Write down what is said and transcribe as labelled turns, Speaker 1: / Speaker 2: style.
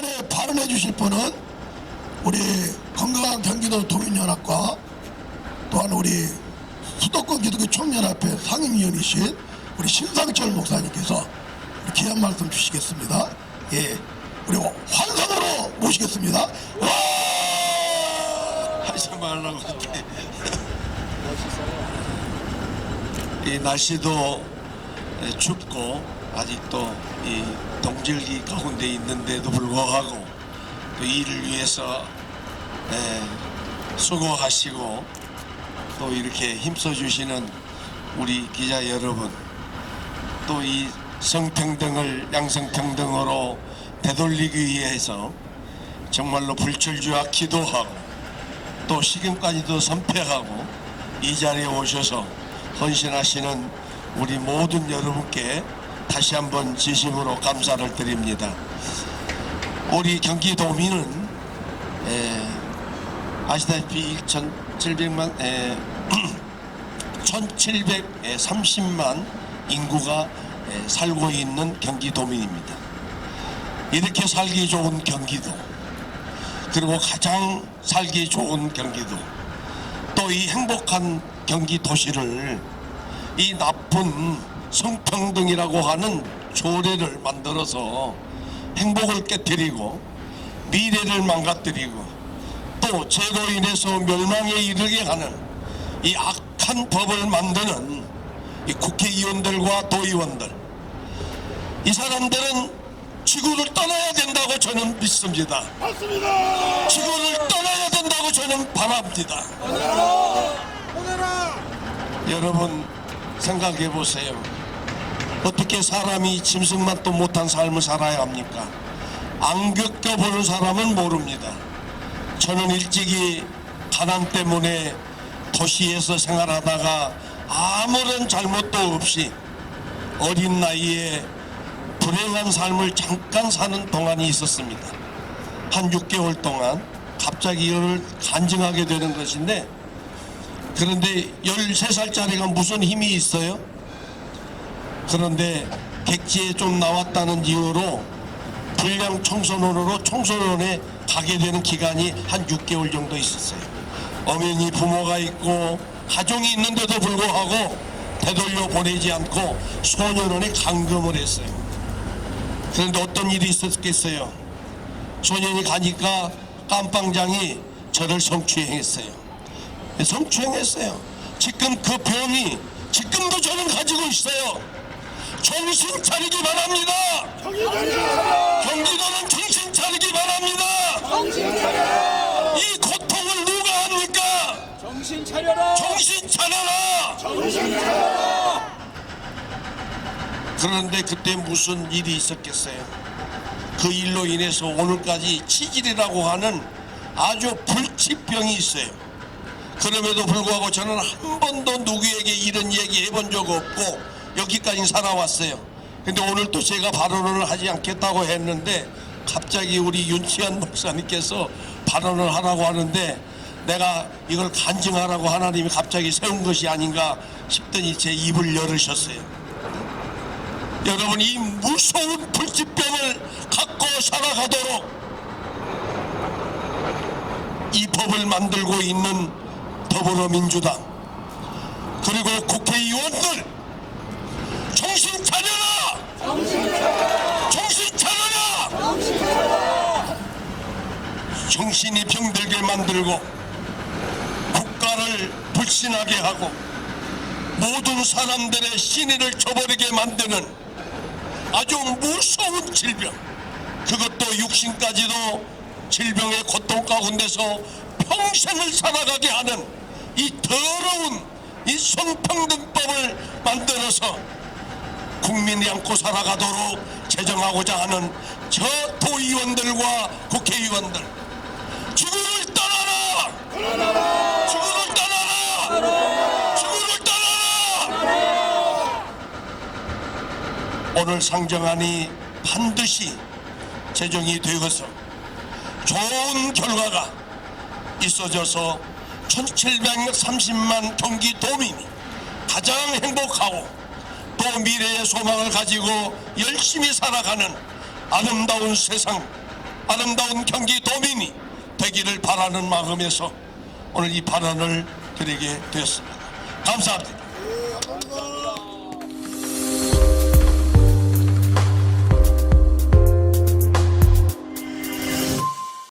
Speaker 1: 사안에
Speaker 2: 발언해 주실 분은
Speaker 1: 우리 건강한 경기도 도민연합과 또한 우리
Speaker 2: 수도권 기독교 총연합회
Speaker 1: 상임위원이신 우리 신상철 목사님께서 귀한 말씀 주시겠습니다. 예. 우리 환상으로 모시겠습니다. 와!
Speaker 2: 하지 말라고 할게. 이 날씨도 네, 춥고 아직도 이 동절기 가운데 있는데도 불구하고 또 일을 위해서 에, 수고하시고 또 이렇게 힘써 주시는 우리 기자 여러분 또 이 성평등을 양성평등으로 되돌리기 위해서 정말로 불철주야 기도하고 또 식용까지도 선택하고 이 자리에 오셔서 헌신하시는 우리 모든 여러분께 다시 한번 진심으로 감사를 드립니다. 우리 경기도민은 에, 아시다시피 1,700만 에, 1,730만 인구가 에, 살고 있는 경기도민입니다. 이렇게 살기 좋은 경기도 그리고 가장 살기 좋은 경기도 또 이 행복한 경기 도시를 이 나쁜 성평등이라고 하는 조례를 만들어서 행복을 깨뜨리고 미래를 망가뜨리고 또 죄로 인해서 멸망에 이르게 하는 이 악한 법을 만드는 이 국회의원들과 도의원들 이 사람들은 지구를 떠나야 된다고 저는 믿습니다.
Speaker 1: 맞습니다.
Speaker 2: 지구를 떠나야 된다고 저는 바랍니다. 여러분 생각해 보세요. 어떻게 사람이 짐승만 또 못한 삶을 살아야 합니까? 안 겪어보는 사람은 모릅니다. 저는 일찍이 가난 때문에 도시에서 생활하다가 아무런 잘못도 없이 어린 나이에 불행한 삶을 잠깐 사는 동안이 있었습니다. 한 6개월 동안 갑자기 이를 간증하게 되는 것인데 그런데 13살짜리가 무슨 힘이 있어요? 그런데 객지에 좀 나왔다는 이유로 불량 청소년으로 청소년에 가게 되는 기간이 한 6개월 정도 있었어요. 엄연히 부모가 있고 가정이 있는데도 불구하고 되돌려 보내지 않고 소년원에 감금을 했어요. 그런데 어떤 일이 있었겠어요? 소년이 가니까 깜빵장이 저를 성추행했어요. 성추행했어요. 지금 그 병이 지금도 저는 가지고 있어요. 정신 차리기 바랍니다. 경기도는 정신 차리기 바랍니다. 이 고통을 누가 합니까?
Speaker 3: 정신 차려라!
Speaker 2: 정신 차려라.
Speaker 3: 정신 차려라!
Speaker 2: 그런데 그때 무슨 일이 있었겠어요? 그 일로 인해서 오늘까지 치질이라고 하는 아주 불치병이 있어요. 그럼에도 불구하고 저는 한 번도 누구에게 이런 얘기 해본 적 없고 여기까지 살아왔어요. 근데 오늘 또 제가 발언을 하지 않겠다고 했는데 갑자기 우리 윤치한 목사님께서 발언을 하라고 하는데 내가 이걸 간증하라고 하나님이 갑자기 세운 것이 아닌가 싶더니 제 입을 열으셨어요. 여러분 이 무서운 불치병을 갖고 살아가도록 이 법을 만들고 있는 더불어민주당 그리고 국회의원들 정신 차려라! 정신 차려라! 정신이 병들게 만들고 국가를 불신하게 하고 모든 사람들의 신의를 저버리게 만드는 아주 무서운 질병 그것도 육신까지도 질병의 고통 가운데서 평생을 살아가게 하는 이 더러운 이 성평등법을 만들어서 국민이 안고 살아가도록 제정하고자 하는 저 도의원들과 국회의원들 지구를 떠나라! 지구를 떠나라! 지구를 떠나라! 오늘 상정안이 반드시 제정이 되어서 좋은 결과가 있어져서 1730만 경기도민이 가장 행복하고 또 미래의 소망을 가지고 열심히 살아가는 아름다운 세상, 아름다운 경기도민이 되기를 바라는 마음에서 오늘 이 발언을 드리게 되었습니다. 감사합니다.
Speaker 1: 감사합니다.